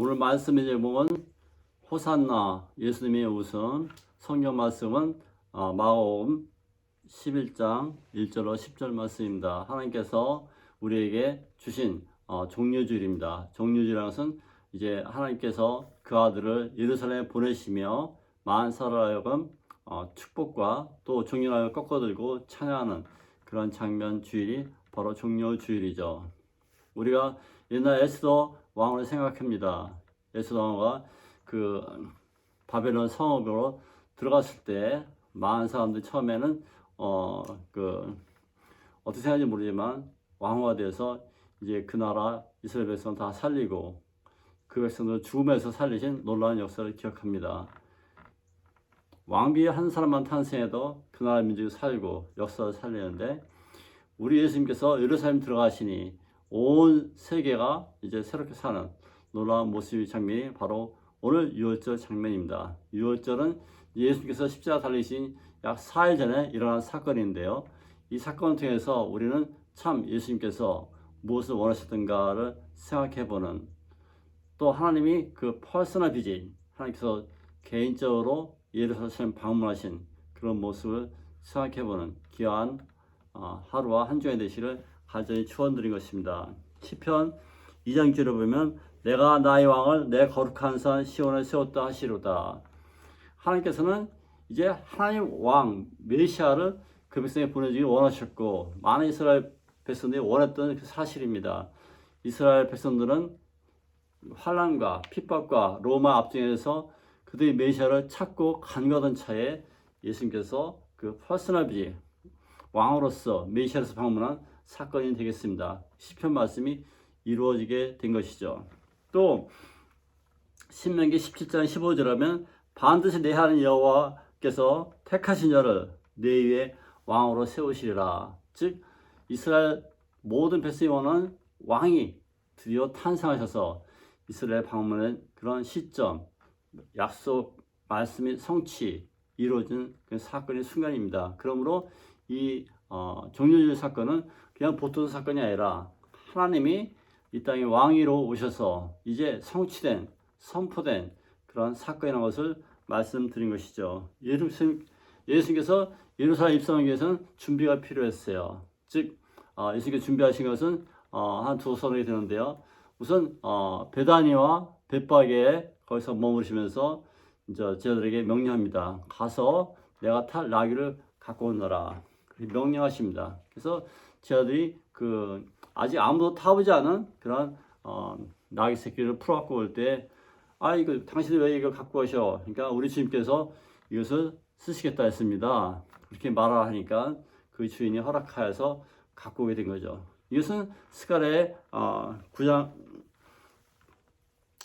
오늘 말씀의 제목은 호산나 예수님의 우선 성경 말씀은 어, 마음 11장 1절로 10절 말씀입니다. 하나님께서 우리에게 주신 어, 종료주일입니다. 종료주일이라는 것은 이제 하나님께서 그 아들을 예루살렘에 보내시며 만사를 하여금 어, 축복과 또 종료하여 꺾어들고 찬양하는 그런 장면 주일이 바로 종료주일이죠. 우리가 옛날 에스더 왕을 생각합니다. 왕과 그 바벨론 성읍으로 들어갔을 때 많은 사람들이 처음에는 어 그 어떻게 생각하는지 모르지만 왕후가 돼서 이제 그 나라 이스라엘 백성 다 살리고 그 백성들 죽음에서 살리신 놀라운 역사를 기억합니다. 왕비 한 사람만 탄생해도 그 나라 민족이 살고 역사를 살리는데 우리 예수님께서 예루살렘 들어가시니 온 세계가 이제 새롭게 사는 놀라운 모습의 장면이 바로 오늘 6월절 장면입니다. 6월절은 예수님께서 십자가 달리신 약 4일 전에 일어난 사건인데요. 이 사건을 통해서 우리는 참 예수님께서 무엇을 원하셨던가를 생각해보는 또 하나님이 그 퍼스널 비전, 하나님께서 개인적으로 예루살렘 방문하신 그런 모습을 생각해보는 귀한 어, 하루와 한 주의 되시를 간절히 축원드린 것입니다. 시편 2장 주를 보면 내가 나의 왕을 내 거룩한 산 시온에 세웠다 하시로다. 하나님께서는 이제 하나님 왕 메시아를 그 백성에 보내주기 원하셨고 많은 이스라엘 백성들이 원했던 그 사실입니다. 이스라엘 백성들은 환란과 핍박과 로마 압정에서 그들이 메시아를 찾고 간과하던 차에 예수님께서 그 퍼스널비 왕으로서 메시아로서 방문한 사건이 되겠습니다. 시편 말씀이 이루어지게 된 것이죠. 또 신명기 17장 15절 하면 반드시 내 하나님 여호와께서 택하신 자를 내 위에 왕으로 세우시리라. 즉 이스라엘 모든 백성이 원하는 왕이 드디어 탄생하셔서 이스라엘 방문한 그런 시점, 약속 말씀이 성취 이루어진 그 사건의 순간입니다. 그러므로 이 어, 종료주의 사건은 그냥 보통 사건이 아니라 하나님이 이 땅에 왕위로 오셔서 이제 성취된 선포된 그런 사건이라는 것을 말씀드린 것이죠. 예수님, 예수님께서 예루살렘 입성하기 위해서는 준비가 필요했어요. 즉 어, 예수님께서 준비하신 것은 어, 한두 선이 되는데요. 우선 어, 베다니와 벳바게에 거기서 머무르시면서 이제 제자들에게 명령합니다. 가서 내가 탈 나귀를 갖고 오너라. 명령하십니다. 그래서 제자들이 그 아직 아무도 타보지 않은 그런 어, 나귀 새끼를 풀어갖고 올 때, 아 이거 당신이 왜 이걸 갖고 오셔? 그러니까 우리 주님께서 이것을 쓰시겠다 했습니다. 그렇게 말을 하니까 그 주인이 허락하여서 갖고 오게 된 거죠. 이것은 스가랴의 어, 9장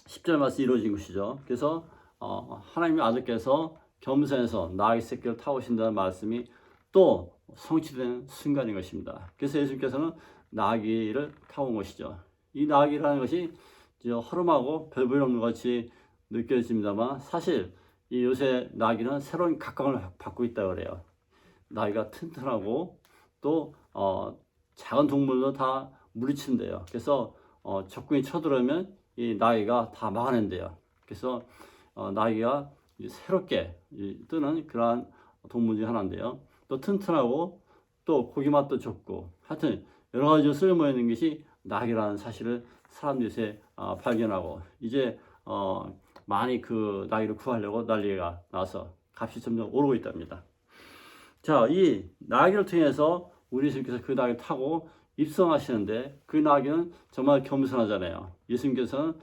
10절 말씀 이루어진 것이죠. 그래서 어, 하나님의 아들께서 겸손해서 나귀 새끼를 타오신다는 말씀이 또 성취된 순간인 것입니다. 그래서 예수님께서는 나귀를 타온 것이죠. 이 나귀라는 것이 허름하고 별볼 없는 것 같이 느껴집니다만 사실 이 요새 나귀는 새로운 각광을 받고 있다 그래요. 나귀가 튼튼하고 또 어, 작은 동물도 다 물리친대요. 그래서 어, 적군이 쳐들어오면 이 나귀가 다 막아낸대요. 그래서 어, 나귀가 새롭게 뜨는 그러한 동물 중 하나인데요. 또 튼튼하고 또 고기 맛도 좋고 하여튼 여러 가지 쓸모 있는 것이 낙이라는 사실을 사람들이 어, 발견하고 이제 어, 많이 그 낙이를 구하려고 난리가 나서 값이 점점 오르고 있답니다. 자, 이 낙이를 통해서 우리 예수님께서 그 낙을 타고 입성하시는데 그 낙이는 정말 겸손하잖아요. 예수님께서는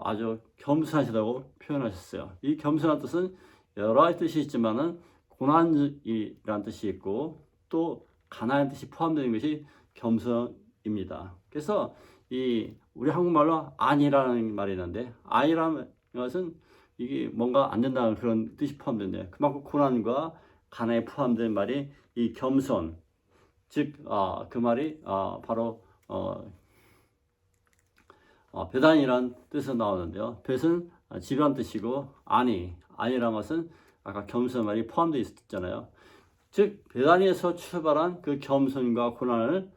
아주 겸손하시다고 표현하셨어요. 이 겸손한 뜻은 여러 가지 뜻이 있지만은 고난이라는 뜻이 있고 또 가난한 뜻이 포함되는 것이 겸손입니다. 그래서 이 우리 한국말로 아니라는 말이 있는데 아니라는 것은 이게 뭔가 안 된다는 그런 뜻이 포함되는데 그만큼 고난과 가난에 포함된 말이 이 겸손 즉그 어, 그 말이 어, 바로 어, 어, 배단이란 뜻에서 나오는데요. 배는 지루한 뜻이고 아니 아니라는 것은 아까 겸손 말이 포함되어 있었잖아요. 즉 베다니에서 출발한 그 겸손과 고난을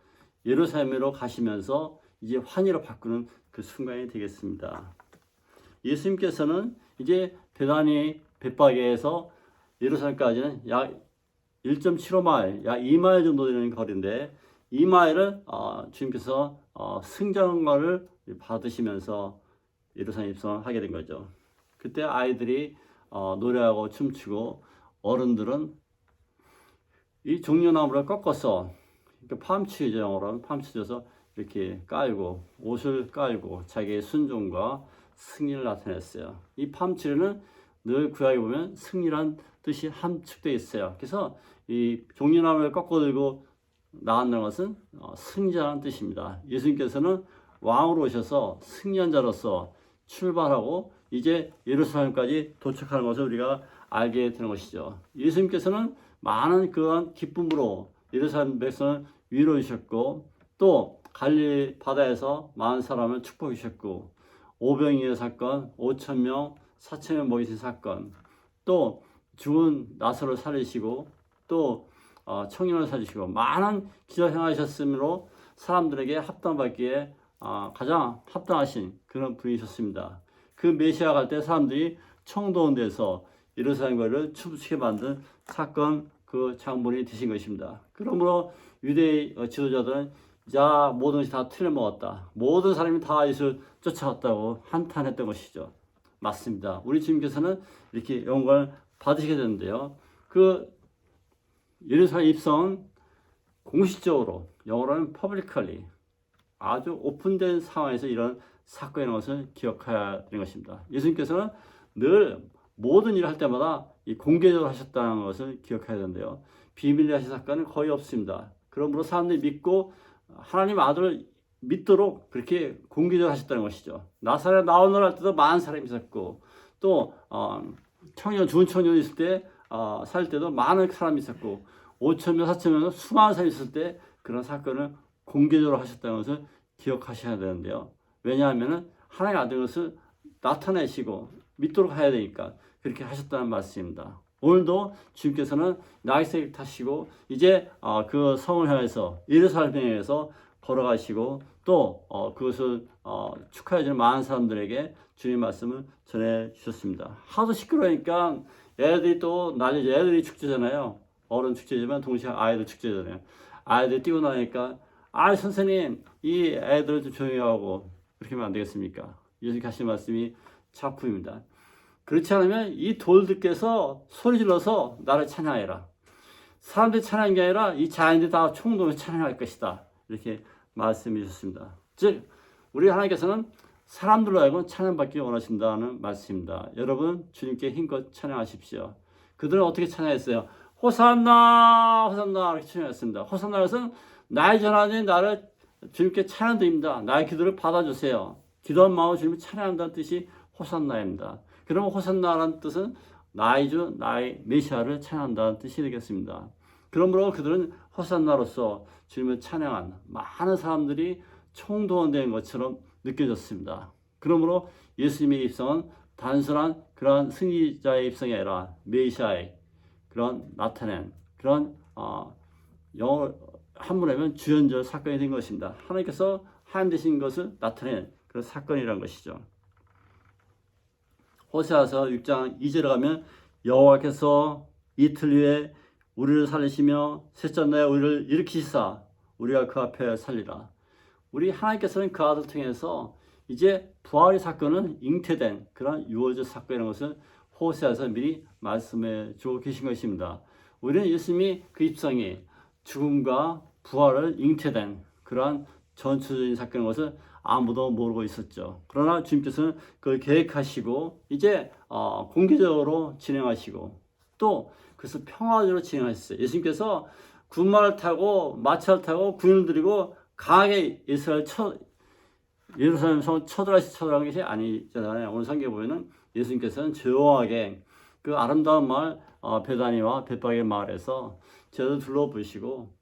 예루살렘으로 가시면서 이제 환희로 바꾸는 그 순간이 되겠습니다. 예수님께서는 이제 베다니 bet박에서 예루살렘까지는 약 1.75마일, 약 2마일 정도 되는 거리인데 이 마일을 어, 주님께서 어, 승전과를 받으시면서 예루살렘 입성하게 된 거죠. 그때 아이들이 어, 노래하고 춤추고 어른들은 이 종려나무를 꺾어서 그러니까 팜치죠 영어로는 팜치져서 이렇게 깔고 옷을 깔고 자기의 순종과 승리를 나타냈어요. 이 팜치는 늘 구약에 보면 승리란 뜻이 함축되어 있어요. 그래서 이 종려나무를 꺾어 들고 나간다는 것은 어, 승자라는 뜻입니다. 예수님께서는 왕으로 오셔서 승리한 자로서 출발하고 이제 예루살렘까지 도착하는 것을 우리가 알게 되는 것이죠. 예수님께서는 많은 그러한 기쁨으로 예루살렘 백성을 위로해 주셨고 또 갈릴리 바다에서 많은 사람을 축복해 주셨고 오병이어 사건, 5천 명, 4천 명 모이신 사건, 또 죽은 나사로 살리시고 또 어, 청년을 살리시고 많은 기도 행하셨으므로 사람들에게 합당받기에 어, 가장 합당하신 그런 분이셨습니다. 그 메시아 갈 때 사람들이 청도원 데서 예루살렘 거리를 춤추게 만든 사건 그 장본이 되신 것입니다. 그러므로 유대 어, 지도자들은 자 모든 것이 다 틀려먹었다. 모든 사람이 다 예수를 쫓아갔다고 한탄했던 것이죠. 맞습니다. 우리 주님께서는 이렇게 영광을 받으시게 되는데요. 그 예루살렘 입성 공식적으로 영어로는 publicly 아주 오픈된 상황에서 이런 사건이 나는 것을 기억해야 되는 것입니다. 예수님께서는 늘 모든 일을 할 때마다 이 공개적으로 하셨다는 것을 기억해야 되는데요. 비밀리 하신 사건은 거의 없습니다. 그러므로 사람들이 믿고 하나님 아들을 믿도록 그렇게 공개적으로 하셨다는 것이죠. 나사렛 나오는 할 때도 많은 사람이 있었고 또 어, 청년 좋은 청년이 있을 때 어, 살 때도 많은 사람이 있었고 5천 명, 4천 명 수많은 사람이 있을 때 그런 사건을 공개적으로 하셨다는 것을 기억하셔야 되는데요. 왜냐하면 하나님 아들 것을 나타내시고 믿도록 해야 되니까 그렇게 하셨다는 말씀입니다. 오늘도 주님께서는 나이스를 타시고 이제 어, 그 성을 향해서 예루살렘에 향해서 걸어가시고 또 어, 그것을 어, 축하해 주는 많은 사람들에게 주님 말씀을 전해 주셨습니다. 하도 시끄러우니까 애들이 또 난리죠. 애들이 축제잖아요. 어른 축제지만 동시에 아이들 축제잖아요. 아이들 뛰고 나니까 아 선생님 이 애들을 좀 조용히 하고 그렇게 하면 안 되겠습니까? 예수님 하신 말씀이 작품입니다. 그렇지 않으면 이 돌들께서 소리 질러서 나를 찬양해라. 사람들이 찬양한 게 아니라 이 자연들이 다 총동을 찬양할 것이다. 이렇게 말씀해 주셨습니다. 즉, 우리 하나님께서는 사람들로 하여금 찬양받기 원하신다는 말씀입니다. 여러분, 주님께 힘껏 찬양하십시오. 그들은 어떻게 찬양했어요? 호산나, 호산나, 이렇게 찬양했습니다. 호산나 것은 나의 전하님 나를 주님께 찬양드립니다. 나의 기도를 받아주세요. 기도한 마음을 주님을 찬양한다는 뜻이 호산나입니다. 그러면 호산나라는 뜻은 나의 주, 나의 메시아를 찬양한다는 뜻이 되겠습니다. 그러므로 그들은 호산나로서 주님을 찬양한 많은 사람들이 총동원된 것처럼 느껴졌습니다. 그러므로 예수님의 입성은 단순한 그런 승리자의 입성이 아니라 메시아의 그런 나타낸 그런 어, 영어 한문에 하면 주연절 사건이 된 것입니다. 하나님께서 하나님 되신 것을 나타낸 그런 사건이라는 것이죠. 호세아서 6장 2절에 가면 여호와께서 이틀 후에 우리를 살리시며 셋째 날에 우리를 일으키시사 우리가 그 앞에 살리라. 우리 하나님께서는 그 아들 통해서 이제 부활의 사건은 잉태된 그런 유월절 사건이라는 것을 호세아서 미리 말씀해 주고 계신 것입니다. 우리는 예수님이 그 입성이 죽음과 부활을 잉태된 그러한 전투적인 사건인 것을 아무도 모르고 있었죠. 그러나 주님께서는 그걸 계획하시고 이제 어, 공개적으로 진행하시고 또 그래서 평화적으로 진행하셨어요. 예수님께서 군마를 타고 마차를 타고 군인을 들이고 강하게 이스라엘 쳐 예루살렘 성 쳐들어시 쳐들어간 것이 아니잖아요. 오늘 성경에 보면은 예수님께서는 조용하게 그 아름다운 마을 어, 베다니와 bet박의 마을에서 저를 둘러보시고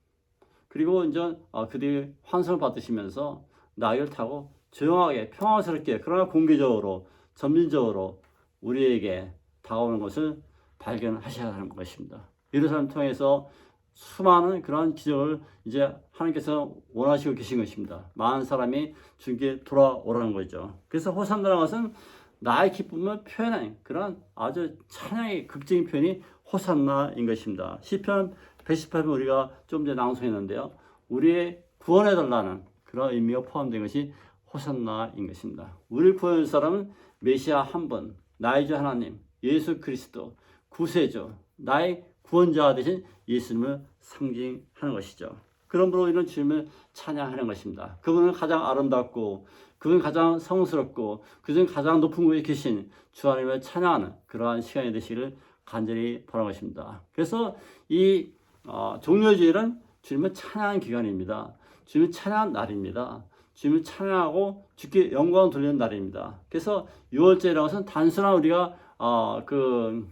그리고 이제 어, 그들이 환성을 받으시면서 나귀를 타고 조용하게 평화스럽게 그러나 공개적으로 점진적으로 우리에게 다가오는 것을 발견하셔야 하는 것입니다. 예루살렘 통해서 수많은 그런 기적을 이제 하나님께서 원하시고 계신 것입니다. 많은 사람이 주님께 돌아오라는 거죠. 그래서 호산나라는 것은 나의 기쁨을 표현한 그런 아주 찬양의 극적인 표현이 호산나인 것입니다. 시편 118편 우리가 좀 전에 낭송했는데요. 우리의 구원해달라는 그런 의미가 포함된 것이 호산나인 것입니다. 우리를 구원할 사람은 메시아 한 분, 나의 주 하나님, 예수 그리스도, 구세주, 나의 구원자 되신 예수님을 상징하는 것이죠. 그러므로 이런 주님을 찬양하는 것입니다. 그분은 가장 아름답고, 그분은 가장 성스럽고, 그분은 가장 높은 곳에 계신 주 하나님을 찬양하는 그러한 시간이 되시기를 간절히 바라는 것입니다. 그래서 이 어, 종료주일은 주님을 찬양하는 기간입니다. 주님을 찬양한 날입니다. 주님을 찬양하고 주께 영광을 돌리는 날입니다. 그래서 6월절이라는 것은 단순한 우리가 어, 그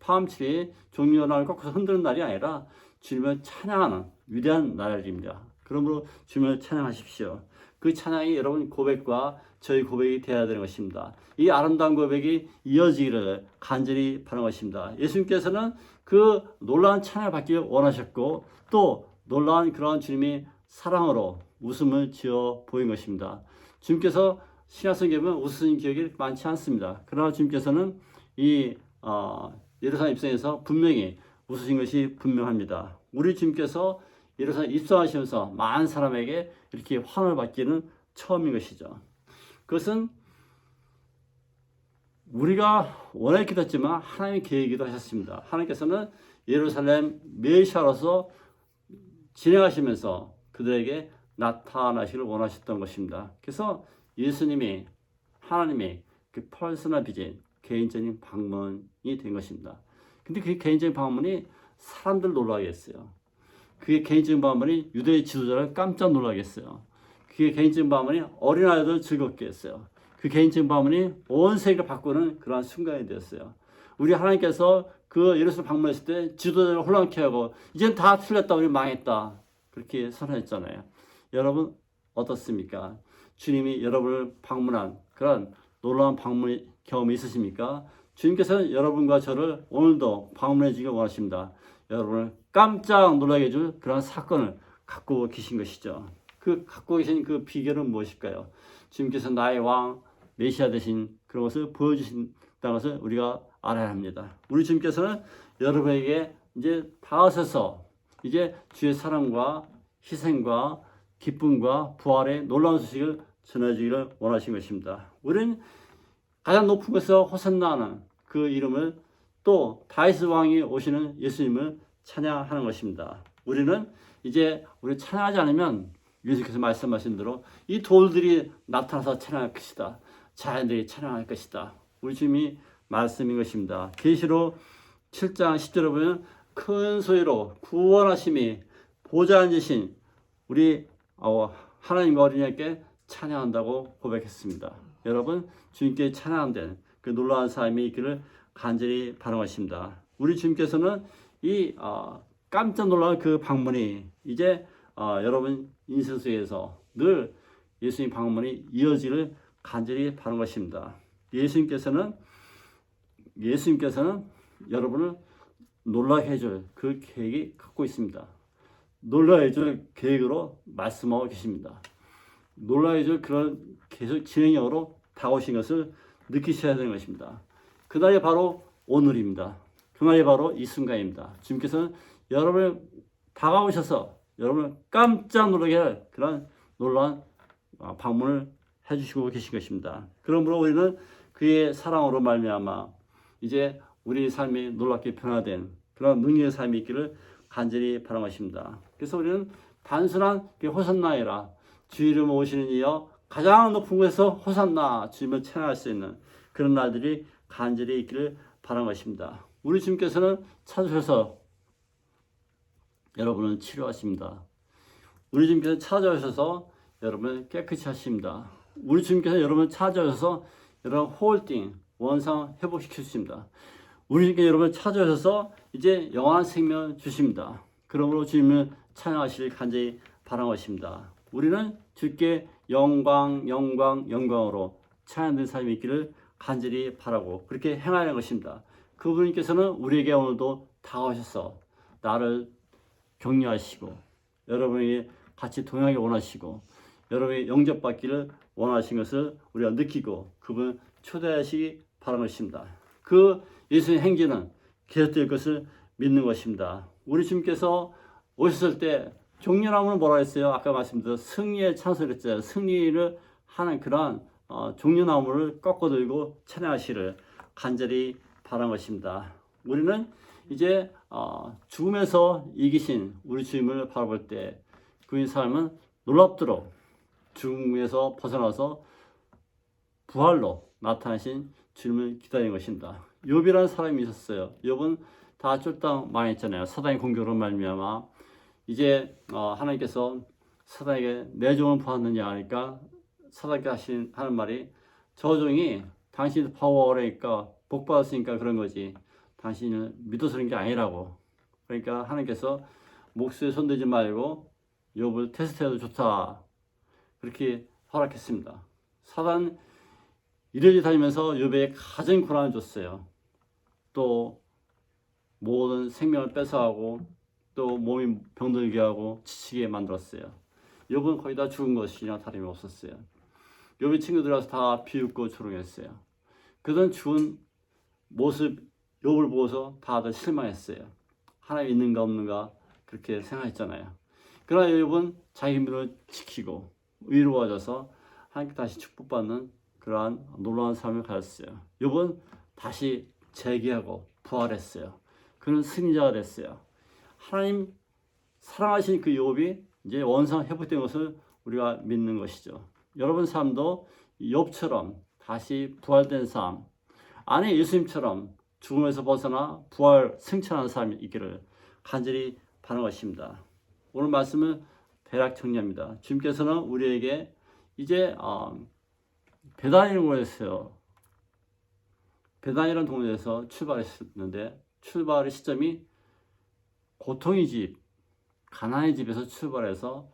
파음칠이 종료날을 꺾어서 흔드는 날이 아니라 주님을 찬양하는 위대한 날입니다. 그러므로 주님을 찬양하십시오. 그 찬양이 여러분 고백과 저희 고백이 되어야 되는 것입니다. 이 아름다운 고백이 이어지기를 간절히 바라는 것입니다. 예수님께서는 그 놀라운 찬양을 받기 원하셨고 또 놀라운 그러한 주님의 사랑으로 웃음을 지어 보인 것입니다. 주님께서 신약성경에 웃으신 기억이 많지 않습니다. 그러나 주님께서는 이 어, 예루살렘 입성에서 분명히 웃으신 것이 분명합니다. 우리 주님께서 예루살렘 입성하시면서 많은 사람에게 이렇게 환호를 받기는 처음인 것이죠. 그것은 우리가 원했기도 했지만 하나님의 계획이기도 하셨습니다. 하나님께서는 예루살렘 메시아로서 진행하시면서 그들에게 나타나시를 원하셨던 것입니다. 그래서 예수님이 하나님의 그 퍼스널 비전, 개인적인 방문이 된 것입니다. 근데 그 개인적인 방문이 사람들 놀라게 했어요. 그게 개인적인 방문이 유대의 지도자를 깜짝 놀라게 했어요. 그게 개인적인 방문이 어린아이들 즐겁게 했어요. 그 개인적인 방문이 온 세계를 바꾸는 그러한 순간이 되었어요. 우리 하나님께서 그 예루살렘 방문했을 때 지도자를 혼란케 하고 이젠 다 틀렸다 우리 망했다 그렇게 선언했잖아요. 여러분 어떻습니까? 주님이 여러분을 방문한 그런 놀라운 방문 경험이 있으십니까? 주님께서는 여러분과 저를 오늘도 방문해 주길 원하십니다. 여러분을 깜짝 놀라게 해줄 그런 사건을 갖고 계신 것이죠. 그 갖고 계신 그 비결은 무엇일까요? 주님께서 나의 왕 메시아 되신 그런 것을 보여주신다는 것을 우리가 알아야 합니다. 우리 주님께서는 여러분에게 이제 다하셔서 이제 주의 사랑과 희생과 기쁨과 부활의 놀라운 소식을 전해주기를 원하신 것입니다. 우리는 가장 높은 곳에서 호산나는 그 이름을 또 다윗 왕이 오시는 예수님을 찬양하는 것입니다. 우리는 이제 우리 찬양하지 않으면 예수께서 말씀하신 대로 이 돌들이 나타나서 찬양할 것이다. 자연들이 찬양할 것이다. 우리 주님이 말씀인 것입니다. 계시록 7장 10절에 보면 큰 소리로 구원하심이 보좌 앉으신 우리 어, 하나님 어린이께 찬양한다고 고백했습니다. 여러분 주님께 찬양된 그 놀라운 삶이 있기를 간절히 바라겠습니다. 우리 주님께서는 이 어, 깜짝 놀라운 그 방문이 이제 어, 여러분 인생 속에서 늘 예수님 방문이 이어지를 간절히 바라는 것입니다. 예수님께서는 예수님께서는 여러분을 놀라게 해줄 그 계획이 갖고 있습니다. 놀라게 해줄 계획으로 말씀하고 계십니다. 놀라게 해줄 그런 계속 진행형으로 다가오신 것을 느끼셔야 되는 것입니다. 그날이 바로 오늘입니다. 그날이 바로 이 순간입니다. 주님께서는 여러분을 다가오셔서 여러분을 깜짝 놀라게 할 그런 놀라운 어, 방문을 해주시고 계신 것입니다. 그러므로 우리는 그의 사랑으로 말미암아 이제 우리 삶이 놀랍게 변화된 그런 능력의 삶이 있기를 간절히 바라십니다. 그래서 우리는 단순한 그 호산나이라 주 이름 오시는 이여 가장 높은 곳에서 호산나 주님을 찬양할 수 있는 그런 날들이 간절히 있기를 바라는 것입니다. 우리 주님께서는 찾으셔서 여러분을 치료하십니다. 우리 주님께서 찾아오셔서 여러분을 깨끗이 하십니다. 우리 주님께서 여러분을 찾아오셔서 여러분 홀딩, 원상 회복시키십니다. 우리 주님께 여러분을 찾아오셔서 이제 영원한 생명 주십니다. 그러므로 주님을 찬양하시길 간절히 바라는 것입니다. 우리는 주께 영광, 영광, 영광으로 찬양된 삶이 있기를 간절히 바라고 그렇게 행하는 것입니다. 그분께서는 우리에게 오늘도 다가오셔서 나를 격려하시고 여러분에게 같이 동행하기 원하시고 여러분이 영접받기를 원하신 것을 우리가 느끼고 그분 초대하시기 바라는 것입니다. 그 예수의 행진은 계속될 것을 믿는 것입니다. 우리 주님께서 오셨을 때 종려나무는 뭐라 했어요? 아까 말씀드린 승리의 찬송을 했잖아요. 승리를 하는 그러한 어, 종려나무를 꺾어 들고 찬양하시를 간절히 바란 것입니다. 우리는 이제 어, 죽음에서 이기신 우리 주님을 바라볼 때 그의 삶은 놀랍도록 죽음에서 벗어나서 부활로 나타나신 주님을 기다리는 것입니다. 욥이라는 사람이 있었어요. 욥은 다 쫄딱 망했잖아요. 사단의 공격으로 말미암아 이제 어, 하나님께서 사단에게 내 종을 보았느냐 하니까 사단께 하신 하는 말이 저 종이 당신 파워라니까 복 받았으니까 그런 거지. 당신을 믿어서 그런 게 아니라고. 그러니까 하나님께서 목수에 손대지 말고 욥을 테스트해도 좋다. 그렇게 허락했습니다. 사단 이래지 다니면서 욥에게 가장 고난을 줬어요. 또 모든 생명을 뺏어가고 또 몸이 병들게 하고 지치게 만들었어요. 욥은 거의 다 죽은 것이나 다름이 없었어요. 욥의 친구들 와서 다 비웃고 조롱했어요. 그런 죽은 모습 욥을 보고서 다들 실망했어요. 하나님 있는가 없는가 그렇게 생각했잖아요. 그러나 욥은 자기 힘을 지키고 의로워져서 하나님께 다시 축복받는 그러한 놀라운 삶을 가졌어요. 욥은 다시 재기하고 부활했어요. 그는 승리자가 됐어요. 하나님 사랑하신 그 욥이 이제 원상 회복된 것을 우리가 믿는 것이죠. 여러분 삶도 욥처럼 다시 부활된 삶, 아니 예수님처럼 죽음에서 벗어나 부활 승천하는 삶이 있기를 간절히 바라는 것입니다. 오늘 말씀은 대략 정리합니다. 주님께서는 우리에게 이제 어, 배단이라는 곳에서요. 배단이라는 동네에서 출발했는데 출발의 시점이 고통의 집, 가나의 집에서 출발해서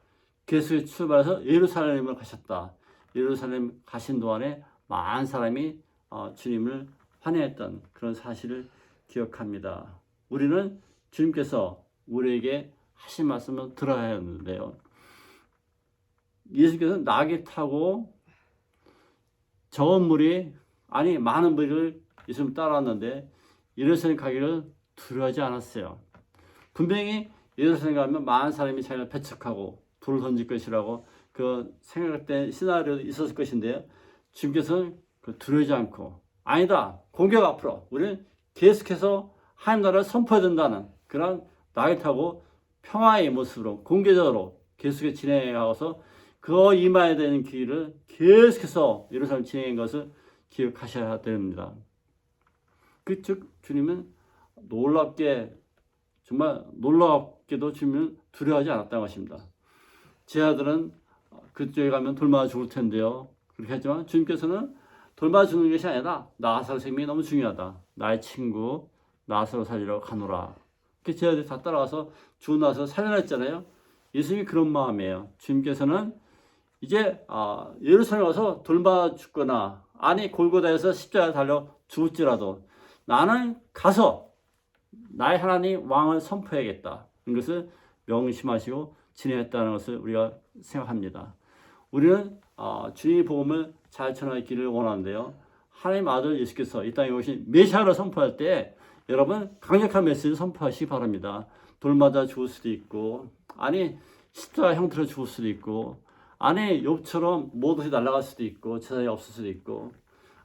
계속 출발해서 예루살렘을 가셨다. 예루살렘 가신 동안에 많은 사람이 어, 주님을 환영했던 그런 사실을 기억합니다. 우리는 주님께서 우리에게 하신 말씀을 들어야 하는데요. 예수께서 낙에 타고 적은 물이 아니 많은 물을 예수님 따라왔는데 예루살렘 가기를 두려워하지 않았어요. 분명히 예루살렘 가면 많은 사람이 자기를 배척하고 돌을 던질 것이라고 그 생각된 시나리오도 있었을 것인데요. 주님께서는 그 두려워하지 않고 아니다 공격 앞으로 우리는 계속해서 하나님 나라를 선포해야 된다는 그런 타고 평화의 모습으로 공개적으로 계속해서 진행해가서 그 임해야 되는 길을 계속해서 예루살렘 진행한 것을 기억하셔야 됩니다. 그 즉 주님은 놀랍게 정말 놀랍게도 주님은 두려워하지 않았다는 것입니다. 제 아들은 그쪽에 가면 돌맞아 죽을 텐데요. 그렇게 하지만 주님께서는 돌맞아 죽는 것이 아니라 나사로 생명이 너무 중요하다. 나의 친구 나사로 살리러 가노라. 그제 아들이 다 따라가서 죽은 나사로 살려냈잖아요. 예수님이 그런 마음이에요. 주님께서는 이제 아, 예루살렘 와서 돌맞아 죽거나 아니 골고다에서 십자가 달려 죽을지라도 나는 가서 나의 하나님 왕을 선포해야겠다. 이것을 명심하시고 진행했다는 것을 우리가 생각합니다. 우리는 어, 주님의 복음을 잘 전하기를 원하는데요. 하나님 아들 예수께서 이 땅에 오신 메시아를 선포할 때 여러분 강력한 메시지를 선포하시기 바랍니다. 돌 맞아 죽을 수도 있고 아니 십자가 형태로 죽을 수도 있고 아니 욥처럼 모든 것이 날아갈 수도 있고 재산이 없을 수도 있고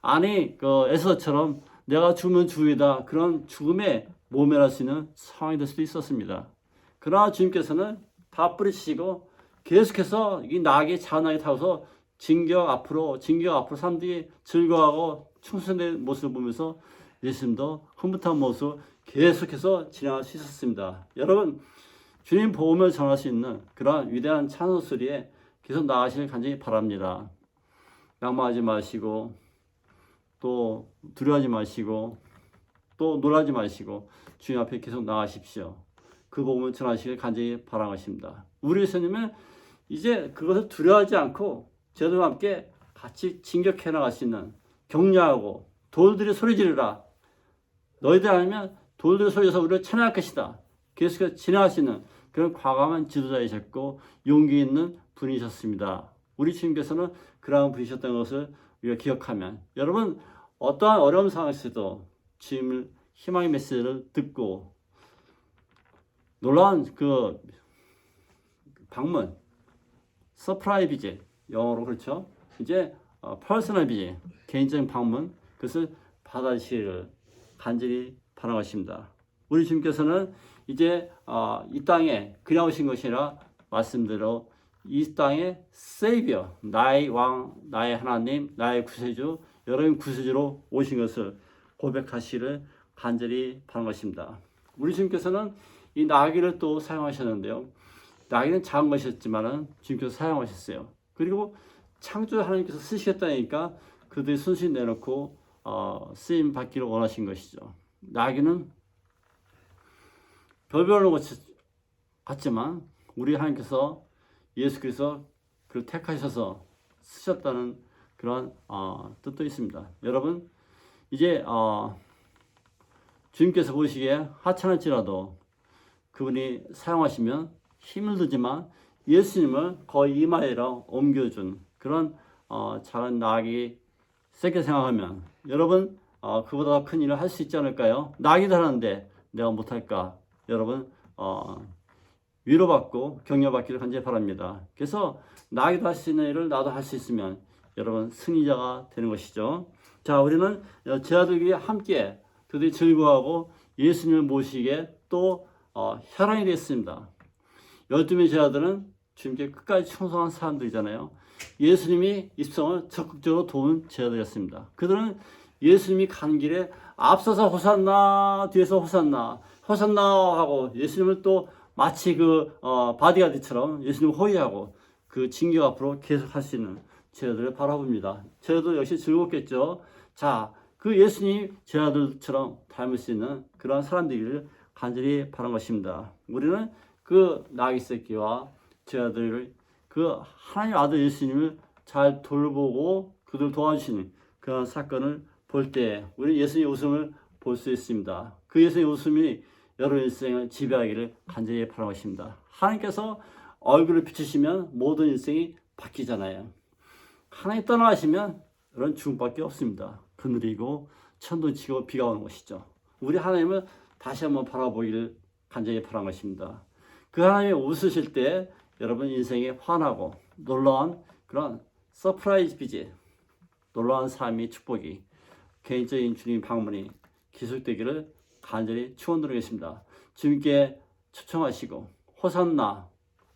아니 그 에서처럼 내가 죽으면 주이다 그런 죽음에 모면할 수 있는 상황이 될 수도 있었습니다. 그러나 주님께서는 다 뿌리치시고 계속해서 이 낙이 자나게 타고서 진격 앞으로 진격 앞으로 사람들이 즐거워하고 충성된 모습을 보면서 예수님도 흐뭇한 모습 계속해서 진행할 수 있었습니다. 여러분 주님 복음을 전할 수 있는 그러한 위대한 찬송 소리에 계속 나가시길 간절히 바랍니다. 낙마하지 마시고 또 두려워하지 마시고 또 놀라지 마시고 주님 앞에 계속 나가십시오. 그 복음을 전하시길 간절히 바라겠습니다. 우리 예수님은 이제 그것을 두려워하지 않고 저들과 함께 같이 진격해 나갈 수 있는 격려하고 돌들이 소리 지르라. 너희들 아니면 돌들이 소리져서 우리를 찬양할 것이다. 계속해서 있는 그런 과감한 지도자이셨고 용기 있는 분이셨습니다. 우리 주님께서는 그러한 분이셨던 것을 우리가 기억하면 여러분 어떠한 어려운 상황에서도 주님을 희망의 메시지를 듣고 놀라운 그 방문 서프라이 비제 영어로 그렇죠. 이제 어, 퍼스널 비제 개인적인 방문 그것을 받아주시기를 간절히 바라겠습니다. 우리 주님께서는 이제 어, 이 땅에 그냥 오신 것이 아니라 말씀대로 이 땅에 세이비어 나의 왕 나의 하나님 나의 구세주 여러분 구세주로 오신 것을 고백하시를 간절히 바란 것입니다. 우리 주님께서는 이 나귀를 또 사용하셨는데요. 나귀는 작은 것이었지만은 주님께서 사용하셨어요. 그리고 창조 하나님께서 쓰시겠다니까 그들이 순순히 내놓고 어, 쓰임 받기를 원하신 것이죠. 나귀는 별별로 것 같지만 우리 하나님께서 예수 그리스도 그를 택하셔서 쓰셨다는 그런 어, 뜻도 있습니다. 여러분 이제 어, 주님께서 보시기에 하찮을지라도 그분이 사용하시면 힘을 들지만 예수님을 거의 이마에로 옮겨준 그런 어, 작은 낙이 세게 생각하면 여러분 어, 그보다 더큰 일을 할 수 있지 않을까요? 낙이도 하는데 내가 못할까? 여러분 어, 위로받고 격려받기를 간절히 바랍니다. 그래서 낙이도 할 수 있는 일을 나도 할 수 있으면 여러분 승리자가 되는 것이죠. 자, 우리는 제 아들끼리 함께 그들이 즐거워하고 예수님을 모시게 또 어, 혈안이 됐습니다. 열두 명의 제자들은 주님께 끝까지 충성한 사람들이잖아요. 예수님이 입성을 적극적으로 도운 제자들이었습니다. 그들은 예수님이 가는 길에 앞서서 호산나 뒤에서 호산나 호산나 하고 예수님을 또 마치 그 어, 바디가드처럼 예수님을 호위하고 그 진교 앞으로 계속 할 수 있는 제자들을 바라봅니다. 제자도 역시 즐겁겠죠. 자, 그 예수님 제자들처럼 닮을 수 있는 그런 사람들을 간절히 바란 것입니다. 우리는 그 나귀 새끼와 제자들을 그 하나님 아들 예수님을 잘 돌보고 그들 도와주시는 그런 사건을 볼 때 우리 예수님의 웃음을 볼 수 있습니다. 그 예수님의 웃음이 여러분 일생을 지배하기를 간절히 바라고 있습니다. 하나님께서 얼굴을 비추시면 모든 일생이 바뀌잖아요. 하나님 떠나시면 이런 죽음밖에 없습니다. 그늘이고 천둥치고 비가 오는 것이죠. 우리 하나님을 다시 한번 바라보기를 간절히 바란 것입니다. 그 하나님이 웃으실 때 여러분 인생에 환하고 놀라운 그런 서프라이즈 비지, 놀라운 삶의 축복이 개인적인 주님 방문이 기술되기를 간절히 축원드리겠습니다. 주님께 초청하시고 호산나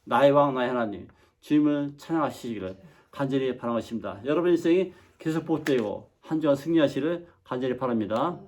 나의 왕 나의 하나님 주님을 찬양하시기를 간절히 바라겠습니다. 여러분 인생이 계속 복되고 한 주간 승리하시를 간절히 바랍니다.